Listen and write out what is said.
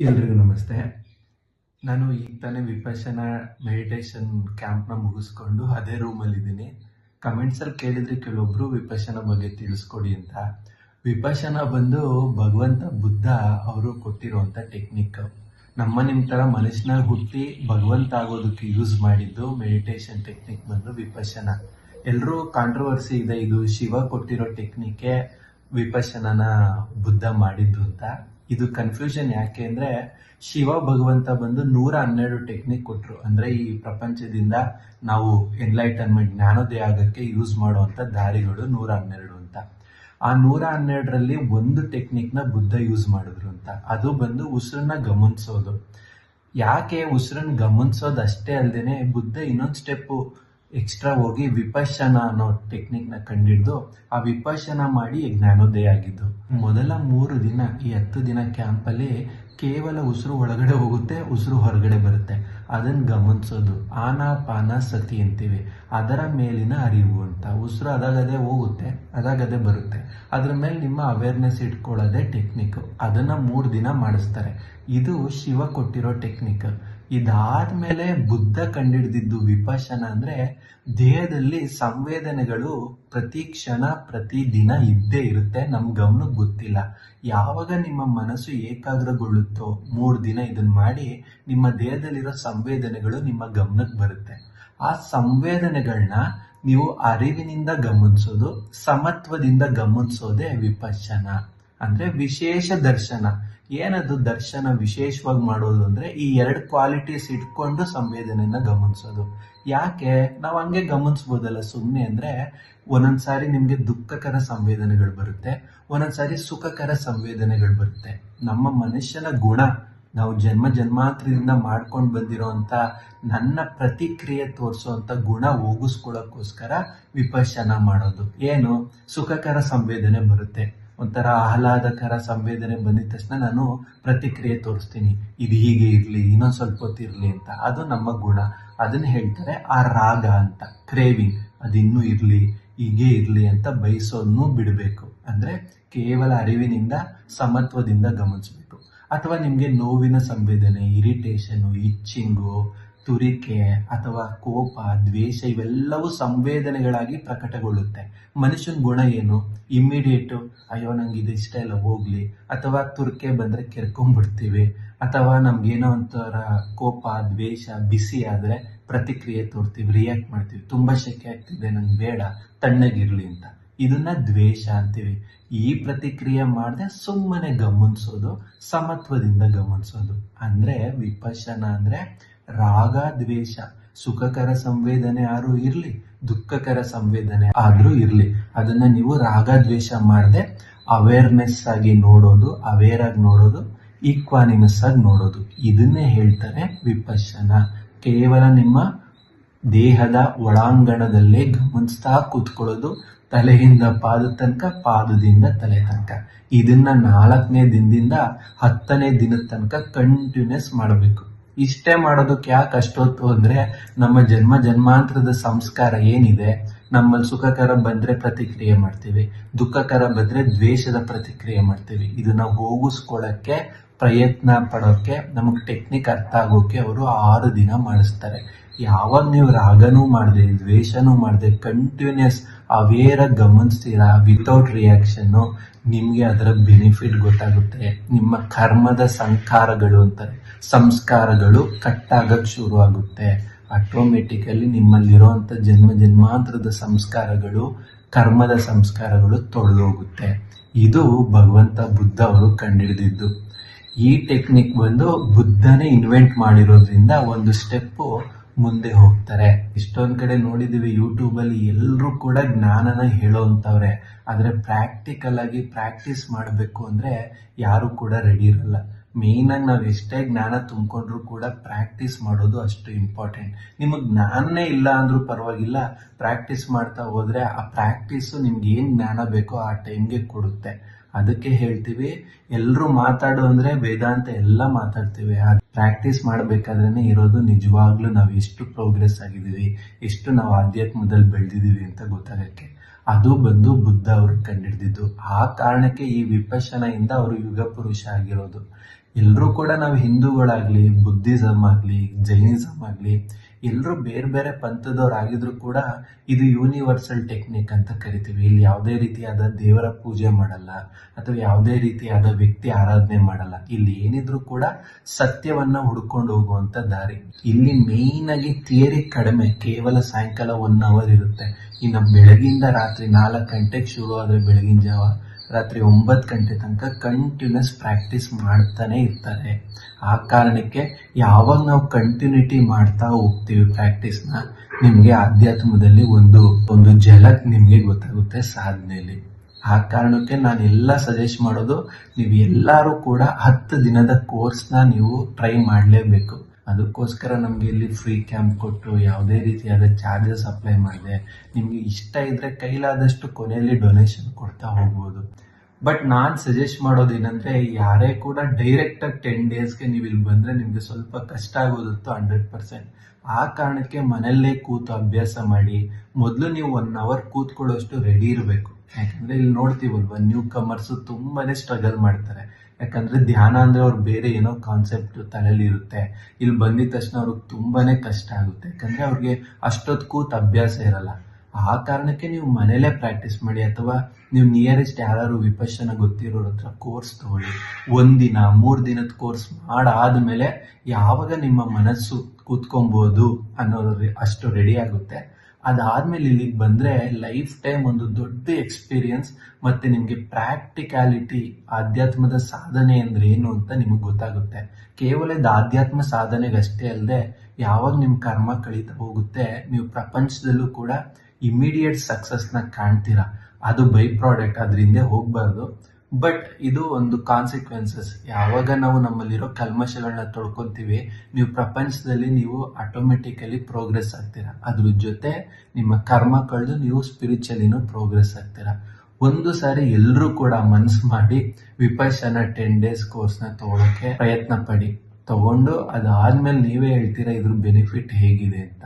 ಎಲ್ರಿಗೂ ನಮಸ್ತೆ. ನಾನು ಈಗ ತಾನೇ ವಿಪಶನ ಮೆಡಿಟೇಷನ್ ಕ್ಯಾಂಪ್ನ ಮುಗಿಸ್ಕೊಂಡು ಅದೇ ರೂಮಲ್ಲಿದ್ದೀನಿ ಕಮೆಂಟ್ಸಲ್ಲಿ ಕೇಳಿದ್ರೆ ಕೆಲವೊಬ್ಬರು ವಿಪಶನ ಬಗ್ಗೆ ತಿಳಿಸ್ಕೊಡಿ ಅಂತ. ವಿಪಶನ ಬಂದು ಭಗವಂತ ಬುದ್ಧ ಅವರು ಕೊಟ್ಟಿರುವಂಥ ಟೆಕ್ನಿಕ್ ನಮ್ಮ ನಿಮ್ಮ ಥರ ಮನುಷ್ಯನಾಗ ಹುಟ್ಟಿ ಭಗವಂತ ಆಗೋದಕ್ಕೆ ಯೂಸ್ ಮಾಡಿದ್ದು ಮೆಡಿಟೇಷನ್ ಟೆಕ್ನಿಕ್ ಬಂದು ವಿಪಶನ ಎಲ್ಲರೂ ಕಾಂಟ್ರವರ್ಸಿ ಇದೆ, ಇದು ಶಿವ ಕೊಟ್ಟಿರೋ ಟೆಕ್ನಿಕ್ಕೆ ವಿಪಶನನ ಬುದ್ಧ ಮಾಡಿದ್ದು ಅಂತ. ಇದು ಕನ್ಫ್ಯೂಷನ್ ಯಾಕೆ ಅಂದ್ರೆ, ಶಿವ ಭಗವಂತ ಬಂದು ನೂರ ಹನ್ನೆರಡು ಟೆಕ್ನಿಕ್ ಕೊಟ್ರು. ಅಂದ್ರೆ ಈ ಪ್ರಪಂಚದಿಂದ ನಾವು ಎನ್ಲೈಟನ್ಮೆಂಟ್ ಜ್ಞಾನೋದಯ ಆಗಕ್ಕೆ ಯೂಸ್ ಮಾಡುವಂತ ದಾರಿಗಳು ನೂರ ಹನ್ನೆರಡು ಅಂತ. ಆ ನೂರ ಹನ್ನೆರಡರಲ್ಲಿ ಒಂದು ಟೆಕ್ನಿಕ್ನ ಬುದ್ಧ ಯೂಸ್ ಮಾಡಿದ್ರು ಅಂತ. ಅದು ಬಂದು ಉಸಿರನ್ನ ಗಮನಿಸೋದು. ಯಾಕೆ ಉಸಿರನ್ನ ಗಮನಿಸೋದು? ಅಷ್ಟೇ ಅಲ್ಲದೆ ಬುದ್ಧ ಇನ್ನೊಂದು ಸ್ಟೆಪ್ಪು ಎಕ್ಸ್ಟ್ರಾ ಹೋಗಿ ವಿಪಶನ ಅನ್ನೋ ಟೆಕ್ನಿಕ್ನ ಕಂಡಿಡ್ದು ಆ ವಿಪಶನ ಮಾಡಿ ಜ್ಞಾನೋದಯ ಆಗಿದ್ದು. ಮೊದಲ ಮೂರು ದಿನ ಈ ಹತ್ತು ದಿನ ಕ್ಯಾಂಪಲ್ಲಿ ಕೇವಲ ಉಸಿರು ಒಳಗಡೆ ಹೋಗುತ್ತೆ ಉಸಿರು ಹೊರಗಡೆ ಬರುತ್ತೆ. ಅದನ್ನ ಗಮನಿಸೋದು. ಆನಾಪಾನ ಸತಿ ಅಂತೀವಿ. ಅದರ ಮೇಲಿನ ಅರಿವು ಅಂತ. ಉಸಿರು ಅದಾಗದೇ ಹೋಗುತ್ತೆ ಅದಾಗದೇ ಬರುತ್ತೆ. ಅದ್ರ ಮೇಲೆ ನಿಮ್ಮ ಅವೇರ್ನೆಸ್ ಇಟ್ಕೊಳ್ಳೋದೇ ಟೆಕ್ನಿಕ್ ಅದನ್ನ ಮೂರು ದಿನ ಮಾಡಿಸ್ತಾರೆ. ಇದು ಶಿವ ಕೊಟ್ಟಿರೋ ಟೆಕ್ನಿಕ್ ಇದಾದ್ಮೇಲೆ ಬುದ್ಧ ಕಂಡಿಡ್ದಿದ್ದು ವಿಪಶನ ಅಂದ್ರೆ ದೇಹದಲ್ಲಿ ಸಂವೇದನೆಗಳು ಪ್ರತಿ ಕ್ಷಣ, ಪ್ರತಿ ದಿನ ಇದ್ದೇ ಇರುತ್ತೆ. ನಮ್ ಗಮನಕ್ಕೆ ಗೊತ್ತಿಲ್ಲ. ಯಾವಾಗ ನಿಮ್ಮ ಮನಸ್ಸು ಏಕಾಗ್ರಗೊಳ್ಳುತ್ತೋ ಮೂರು ದಿನ ಇದನ್ನ ಮಾಡಿ ನಿಮ್ಮ ದೇಹದಲ್ಲಿರೋ ಸಂವೇದನೆಗಳು ನಿಮ್ಮ ಗಮನಕ್ಕೆ ಬರುತ್ತೆ. ಆ ಸಂವೇದನೆಗಳನ್ನ ನೀವು ಅರಿವಿನಿಂದ ಗಮನಿಸೋದು, ಸಮತ್ವದಿಂದ ಗಮನಿಸೋದೇ ವಿಪಶನ. ಅಂದ್ರೆ ವಿಶೇಷ ದರ್ಶನ. ಏನದು ದರ್ಶನ ವಿಶೇಷವಾಗಿ ಮಾಡೋದು ಅಂದ್ರೆ ಈ ಎರಡು ಕ್ವಾಲಿಟೀಸ್ ಇಟ್ಕೊಂಡು ಸಂವೇದನೆಯನ್ನು ಗಮನಿಸೋದು. ಯಾಕೆ? ನಾವು ಹಂಗೆ ಗಮನಿಸ್ಬೋದಲ್ಲ ಸುಮ್ಮನೆ ಅಂದ್ರೆ ಒಂದೊಂದ್ಸಾರಿ ನಿಮಗೆ ದುಃಖಕರ ಸಂವೇದನೆಗಳು ಬರುತ್ತೆ ಒಂದೊಂದ್ಸಾರಿ ಸುಖಕರ ಸಂವೇದನೆಗಳು ಬರುತ್ತೆ. ನಮ್ಮ ಮನುಷ್ಯನ ಗುಣ, ನಾವು ಜನ್ಮ ಜನ್ಮಾಂತರದಿಂದ ಮಾಡ್ಕೊಂಡು ಬಂದಿರೋವಂಥ ನನ್ನ ಪ್ರತಿಕ್ರಿಯೆ ತೋರಿಸುವಂಥ ಗುಣ ಹೋಗಿಸ್ಕೊಳ್ಳೋಕ್ಕೋಸ್ಕರ ವಿಪಶನ ಮಾಡೋದು. ಏನು? ಸುಖಕರ ಸಂವೇದನೆ ಬರುತ್ತೆ. ಒಂಥರ ಆಹ್ಲಾದಕರ ಸಂವೇದನೆ ಬಂದಿದ ತಕ್ಷಣ ನಾನು ಪ್ರತಿಕ್ರಿಯೆ ತೋರಿಸ್ತೀನಿ. ಇದು ಹೀಗೆ ಇರಲಿ, ಇನ್ನೊಂದು ಸ್ವಲ್ಪ ಹೊತ್ತಿರಲಿ ಅಂತ. ಅದು ನಮ್ಮ ಗುಣ. ಅದನ್ನು ಹೇಳ್ತಾರೆ, ಆ ರಾಗ ಅಂತ. ಕ್ರೇವಿಂಗ್ ಅದಿನ್ನೂ ಇರಲಿ, ಹೀಗೆ ಇರಲಿ ಅಂತ ಬಯಸೋದನ್ನು ಬಿಡಬೇಕು. ಅಂದರೆ ಕೇವಲ ಅರಿವಿನಿಂದ, ಸಮತ್ವದಿಂದ ಗಮನಿಸಬೇಕು. ಅಥವಾ ನಿಮಗೆ ನೋವಿನ ಸಂವೇದನೆ ಇರಿಟೇಷನು ಇಚ್ಚಿಂಗು ತುರಿಕೆ ಅಥವಾ ಕೋಪ, ದ್ವೇಷ ಇವೆಲ್ಲವೂ ಸಂವೇದನೆಗಳಾಗಿ ಪ್ರಕಟಗೊಳ್ಳುತ್ತೆ. ಮನುಷ್ಯನ ಗುಣ ಏನು? ಇಮ್ಮಿಡಿಯೇಟು ಅಯ್ಯೋ, ನಂಗೆ ಇದು ಇಷ್ಟ ಇಲ್ಲ, ಹೋಗ್ಲಿ. ಅಥವಾ ತುರ್ಕೆ ಬಂದರೆ ಕೆರ್ಕೊಂಡ್ಬಿಡ್ತೀವಿ ಅಥವಾ ನಮ್ಗೇನೋ ಒಂಥರ ಕೋಪ, ದ್ವೇಷ, ಬಿಸಿ ಆದರೆ ಪ್ರತಿಕ್ರಿಯೆ ತೋರ್ತೀವಿ ರಿಯಾಕ್ಟ್ ಮಾಡ್ತೀವಿ. ತುಂಬ ಶೆಕೆ ಆಗ್ತಿದೆ, ನಂಗೆ ಬೇಡ, ತಣ್ಣಗಿರಲಿ ಅಂತ. ಇದನ್ನ ದ್ವೇಷ ಅಂತೀವಿ. ಈ ಪ್ರತಿಕ್ರಿಯೆ ಮಾಡದೆ ಸುಮ್ಮನೆ ಗಮನಿಸೋದು, ಸಮತ್ವದಿಂದ ಗಮನಿಸೋದು. ಅಂದರೆ ವಿಪಶನ ಅಂದ್ರೆ ರಾಗ, ದ್ವೇಷ, ಸುಖಕರ ಸಂವೇದನೆ ಯಾರು ಇರಲಿ, ದುಃಖಕರ ಸಂವೇದನೆ ಆದರೂ ಇರಲಿ. ಅದನ್ನ ನೀವು ರಾಗ, ದ್ವೇಷ ಮಾಡದೆ ಅವೇರ್ನೆಸ್ ಆಗಿ ನೋಡೋದು ಅವೇರ್ ಆಗಿ ನೋಡೋದು ಈಕ್ವಾನಿಮಸ್ ಆಗಿ ನೋಡೋದು. ಇದನ್ನೇ ಹೇಳ್ತಾರೆ ವಿಪಶನ ಕೇವಲ ನಿಮ್ಮ ದೇಹದ ಒಳಾಂಗಣದಲ್ಲೇ ಗಮನಿಸ್ತಾ ಕೂತ್ಕೊಳ್ಳೋದು, ತಲೆಯಿಂದ ಪಾದ ತನಕ, ಪಾದದಿಂದ ತಲೆ ತನಕ. ಇದನ್ನ ನಾಲ್ಕನೇ ದಿನದಿಂದ ಹತ್ತನೇ ದಿನದ ತನಕ ಕಂಟಿನ್ಯೂಸ್ ಮಾಡಬೇಕು. ಇಷ್ಟೇ ಮಾಡೋದಕ್ಕೆ ಯಾಕೆ ಅಷ್ಟೊತ್ತು ಅಂದ್ರೆ ನಮ್ಮ ಜನ್ಮ ಜನ್ಮಾಂತರದ ಸಂಸ್ಕಾರ ಏನಿದೆ, ನಮ್ಮಲ್ಲಿ ಸುಖಕರ ಬಂದ್ರೆ ಪ್ರತಿಕ್ರಿಯೆ ಮಾಡ್ತೀವಿ, ದುಃಖಕರ ಬಂದ್ರೆ ದ್ವೇಷದ ಪ್ರತಿಕ್ರಿಯೆ ಮಾಡ್ತೀವಿ. ಇದನ್ನ ಹೋಗಿಸ್ಕೊಳ್ಳಕ್ಕೆ ಪ್ರಯತ್ನ ಪಡೋಕ್ಕೆ ನಮಗೆ ಟೆಕ್ನಿಕ್ ಅರ್ಥ ಆಗೋಕೆ ಅವರು ಆರು ದಿನ ಮಾಡಿಸ್ತಾರೆ. ಯಾವಾಗ ನೀವು ರಾಗನೂ ಮಾಡಿದೆ, ದ್ವೇಷನೂ ಮಾಡಿದೆ ಕಂಟಿನ್ಯೂಸ್ ಅವೇರ ಗಮನಿಸ್ತೀರಾ ವಿತೌಟ್ ರಿಯಾಕ್ಷನ್ನು ನಿಮಗೆ ಅದರ ಬೆನಿಫಿಟ್ ಗೊತ್ತಾಗುತ್ತೆ. ನಿಮ್ಮ ಕರ್ಮದ ಸಂಸ್ಕಾರಗಳು ಅಂತಾರೆ, ಸಂಸ್ಕಾರಗಳು ಕಟ್ಟಾಗಕ್ಕೆ ಶುರು ಆಗುತ್ತೆ ಆಟೋಮೆಟಿಕಲಿ ನಿಮ್ಮಲ್ಲಿರುವಂಥ ಜನ್ಮ ಜನ್ಮಾಂತರದ ಸಂಸ್ಕಾರಗಳು, ಕರ್ಮದ ಸಂಸ್ಕಾರಗಳು ತೊಳೆದೋಗುತ್ತೆ. ಇದು ಭಗವಂತ ಬುದ್ಧ ಅವರು ಕಂಡುಹಿಡಿದಿದ್ದು. ಈ ಟೆಕ್ನಿಕ್ ಬಂದು ಬುದ್ಧನೇ ಇನ್ವೆಂಟ್ ಮಾಡಿರೋದ್ರಿಂದ ಒಂದು ಸ್ಟೆಪ್ಪು ಮುಂದೆ ಹೋಗ್ತಾರೆ. ಇಷ್ಟೊಂದು ಕಡೆ ನೋಡಿದ್ದೀವಿ ಯೂಟ್ಯೂಬಲ್ಲಿ ಎಲ್ಲರೂ ಕೂಡ ಜ್ಞಾನನ ಹೇಳೋವಂಥವ್ರೆ ಆದರೆ ಪ್ರಾಕ್ಟಿಕಲ್ ಆಗಿ ಪ್ರಾಕ್ಟೀಸ್ ಮಾಡಬೇಕು ಅಂದ್ರೆ ಯಾರು ಕೂಡ ರೆಡಿ ಇರಲ್ಲ. ಮೇಯ್ನಾಗಿ ನಾವು ಎಷ್ಟೇ ಜ್ಞಾನ ತುಂಬಿಕೊಂಡ್ರೂ ಕೂಡ ಪ್ರಾಕ್ಟೀಸ್ ಮಾಡೋದು ಅಷ್ಟು ಇಂಪಾರ್ಟೆಂಟ್ ನಿಮಗೆ ಜ್ಞಾನನೇ ಇಲ್ಲ ಅಂದರೂ ಪರವಾಗಿಲ್ಲ ಪ್ರಾಕ್ಟೀಸ್ ಮಾಡ್ತಾ ಹೋದರೆ ಆ ಪ್ರಾಕ್ಟೀಸು ನಿಮ್ಗೆ ಏನು ಜ್ಞಾನ ಬೇಕೋ ಆ ಟೈಮ್ಗೆ ಕೊಡುತ್ತೆ. ಅದಕ್ಕೆ ಹೇಳ್ತೀವಿ ಎಲ್ಲರೂ ಮಾತಾಡು ಅಂದ್ರೆ ವೇದಾಂತ ಎಲ್ಲ ಮಾತಾಡ್ತೀವಿ. ಪ್ರಾಕ್ಟೀಸ್ ಮಾಡಬೇಕಾದ್ರೇ ಇರೋದು ನಿಜವಾಗ್ಲೂ ನಾವು ಎಷ್ಟು ಪ್ರೋಗ್ರೆಸ್ ಆಗಿದ್ದೀವಿ, ಎಷ್ಟು ನಾವು ಆಧ್ಯಾತ್ಮದಲ್ಲಿ ಬೆಳೆದಿದ್ದೀವಿ ಅಂತ ಗೊತ್ತಾಗಕ್ಕೆ. ಅದು ಬಂದು ಬುದ್ಧ ಅವರು ಕಂಡಿಡ್ದಿದ್ದು. ಆ ಕಾರಣಕ್ಕೆ ಈ ವಿಪಶನೆಯಿಂದ ಅವರು ಯುಗ ಪುರುಷ ಆಗಿರೋದು. ಎಲ್ಲರೂ ಕೂಡ ನಾವು ಹಿಂದೂಗಳಾಗಲಿ, ಬುದ್ಧಿಸಮ್ ಆಗಲಿ, ಜೈನಿಸಮ್ ಆಗಲಿ ಎಲ್ಲರೂ ಬೇರೆ ಬೇರೆ ಪಂಥದವರಾಗಿದ್ರು ಕೂಡ ಇದು ಯೂನಿವರ್ಸಲ್ ಟೆಕ್ನಿಕ್ ಅಂತ ಕರಿತೀವಿ. ಇಲ್ಲಿ ಯಾವುದೇ ರೀತಿಯಾದ ದೇವರ ಪೂಜೆ ಮಾಡಲ್ಲ, ಅಥವಾ ಯಾವುದೇ ರೀತಿಯಾದ ವ್ಯಕ್ತಿ ಆರಾಧನೆ ಮಾಡಲ್ಲ. ಇಲ್ಲಿ ಏನಿದ್ರು ಕೂಡ ಸತ್ಯವನ್ನ ಹುಡ್ಕೊಂಡು ಹೋಗುವಂತ ದಾರಿ. ಇಲ್ಲಿ ಮೇಯ್ನ್ ಆಗಿ ಥಿಯರಿ ಕಡಿಮೆ, ಕೇವಲ ಸಾಯಂಕಾಲ ಒನ್ ಅವರ್ ಇರುತ್ತೆ. ಇನ್ನು ಬೆಳಗಿಂದ ರಾತ್ರಿ ನಾಲ್ಕು ಗಂಟೆಗೆ ಶುರು ಆದರೆ ಬೆಳಗಿನ ಜಾವ ರಾತ್ರಿ ಒಂಬತ್ತು ಗಂಟೆ ತನಕ ಕಂಟಿನ್ಯೂಸ್ ಪ್ರಾಕ್ಟೀಸ್ ಮಾಡ್ತಾನೆ ಇರ್ತಾರೆ. ಆ ಕಾರಣಕ್ಕೆ ಯಾವಾಗ ನಾವು ಕಂಟಿನ್ಯೂಟಿ ಮಾಡ್ತಾ ಹೋಗ್ತೀವಿ ಪ್ರಾಕ್ಟೀಸ್ನ ನಿಮಗೆ ಆಧ್ಯಾತ್ಮದಲ್ಲಿ ಒಂದು ಒಂದು ಝಲಕ್ ನಿಮಗೆ ಗೊತ್ತಾಗುತ್ತೆ ಸಾಧನೆಯಲ್ಲಿ. ಆ ಕಾರಣಕ್ಕೆ ನಾನು ಎಲ್ಲ ಸಜೆಸ್ಟ್ ಮಾಡೋದು, ನೀವು ಎಲ್ಲರೂ ಕೂಡ ಹತ್ತು ದಿನದ ಕೋರ್ಸ್ನ ನೀವು ಟ್ರೈ ಮಾಡಲೇಬೇಕು. ಅದಕ್ಕೋಸ್ಕರ ನಮಗೆ ಇಲ್ಲಿ ಫ್ರೀ ಕ್ಯಾಂಪ್ ಕೊಟ್ಟು ಯಾವುದೇ ರೀತಿಯಾದ ಚಾರ್ಜಸ್ ಅಪ್ಲೈ ಮಾಡಿದೆ ನಿಮಗೆ ಇಷ್ಟ ಇದ್ದರೆ ಕೈಲಾದಷ್ಟು ಕೊನೆಯಲ್ಲಿ ಡೊನೇಷನ್ ಕೊಡ್ತಾ ಹೋಗ್ಬೋದು. ಬಟ್ ನಾನು ಸಜೆಸ್ಟ್ ಮಾಡೋದೇನೆಂದರೆ ಯಾರೇ ಕೂಡ ಡೈರೆಕ್ಟಾಗಿ ಟೆನ್ ಡೇಸ್ಗೆ ನೀವು ಇಲ್ಲಿ ಬಂದರೆ ನಿಮಗೆ ಸ್ವಲ್ಪ ಕಷ್ಟ ಆಗೋದಿತ್ತು ಹಂಡ್ರೆಡ್ ಪರ್ಸೆಂಟ್ ಆ ಕಾರಣಕ್ಕೆ ಮನೆಯಲ್ಲೇ ಕೂತು ಅಭ್ಯಾಸ ಮಾಡಿ ಮೊದಲು ನೀವು ಒನ್ ಅವರ್ ಕೂತ್ಕೊಳ್ಳೋಷ್ಟು ರೆಡಿ ಇರಬೇಕು. ಯಾಕಂದರೆ ಇಲ್ಲಿ ನೋಡ್ತೀವಲ್ವ ನ್ಯೂ ಕಮರ್ಸು ತುಂಬಾ ಸ್ಟ್ರಗಲ್ ಮಾಡ್ತಾರೆ. ಯಾಕಂದ್ರೆ ಧ್ಯಾನ ಅಂದ್ರೆ ಅವ್ರು ಬೇರೆ ಏನೋ ಕಾನ್ಸೆಪ್ಟ್ ತಲೆಯಲ್ಲಿ ಇರುತ್ತೆ. ಇಲ್ಲಿ ಬಂದಿದ ತಕ್ಷಣ ಅವ್ರಿಗೆ ತುಂಬಾನೇ ಕಷ್ಟ ಆಗುತ್ತೆ. ಯಾಕಂದ್ರೆ ಅವ್ರಿಗೆ ಅಷ್ಟೊತ್ತು ಕೂತ್ ಅಭ್ಯಾಸ ಇರಲ್ಲ. ಆ ಕಾರಣಕ್ಕೆ ನೀವು ಮನೇಲೇ ಪ್ರಾಕ್ಟೀಸ್ ಮಾಡಿ ಅಥವಾ ನೀವು ನಿಯರೆಸ್ಟ್ ಯಾರು ವಿಪಶನ ಗೊತ್ತಿರೋರ ಹತ್ರ ಕೋರ್ಸ್ ತಗೊಳ್ಳಿ. ಒಂದಿನ, ಮೂರು ದಿನದ ಕೋರ್ಸ್ ಮಾಡಾದ್ಮೇಲೆ ಯಾವಾಗ ನಿಮ್ಮ ಮನಸ್ಸು ಕೂತ್ಕೊಬೋದು ಅನ್ನೋದ್ರ ಅಷ್ಟು ರೆಡಿ ಆಗುತ್ತೆ. ಅದಾದ್ಮೇಲೆ ಇಲ್ಲಿಗೆ ಬಂದ್ರೆ ಲೈಫ್ ಟೈಮ್ ಒಂದು ದೊಡ್ಡ ಎಕ್ಸ್ಪೀರಿಯನ್ಸ್ ಮತ್ತೆ ನಿಮಗೆ ಪ್ರಾಕ್ಟಿಕ್ಯಾಲಿಟಿ ಆಧ್ಯಾತ್ಮದ ಸಾಧನೆ ಅಂದ್ರೆ ಏನು ಅಂತ ನಿಮಗೆ ಗೊತ್ತಾಗುತ್ತೆ. ಕೇವಲ ಇದು ಆಧ್ಯಾತ್ಮ ಸಾಧನೆಗಷ್ಟೇ ಅಲ್ಲದೆ ಯಾವಾಗ ನಿಮ್ಮ ಕರ್ಮ ಕಳೀತಾ ಹೋಗುತ್ತೆ, ನೀವು ಪ್ರಪಂಚದಲ್ಲೂ ಕೂಡ ಇಮಿಡಿಯೇಟ್ ಸಕ್ಸಸ್ನ ಕಾಣ್ತೀರಾ. ಅದು ಬೈ ಪ್ರಾಡಕ್ಟ್ ಅದರಿಂದ ಹೋಗ್ಬಾರ್ದು. ಬಟ್ ಇದು ಒಂದು ಕಾನ್ಸಿಕ್ವೆನ್ಸಸ್ ಯಾವಾಗ ನಾವು ನಮ್ಮಲ್ಲಿರೋ ಕಲ್ಮಶಗಳನ್ನ ತೊಳ್ಕೊತೀವಿ, ನೀವು ಪ್ರಪಂಚದಲ್ಲಿ ನೀವು ಆಟೋಮೆಟಿಕಲಿ ಪ್ರೋಗ್ರೆಸ್ ಆಗ್ತೀರಾ. ಅದ್ರ ಜೊತೆ ನಿಮ್ಮ ಕರ್ಮ ಕಳೆದು ನೀವು ಸ್ಪಿರಿಚುವಲಿನೂ ಪ್ರೋಗ್ರೆಸ್ ಆಗ್ತೀರಾ. ಒಂದು ಸಾರಿ ಎಲ್ಲರೂ ಕೂಡ ಮನ್ಸು ಮಾಡಿ ವಿಪಶನ ಟೆನ್ ಡೇಸ್ ಕೋರ್ಸ್ನ ತಗೊಳಕ್ಕೆ ಪ್ರಯತ್ನ ಪಡಿ. ತಗೊಂಡು ಅದಾದ್ಮೇಲೆ ನೀವೇ ಹೇಳ್ತೀರಾ ಇದ್ರ ಬೆನಿಫಿಟ್ ಹೇಗಿದೆ ಅಂತ.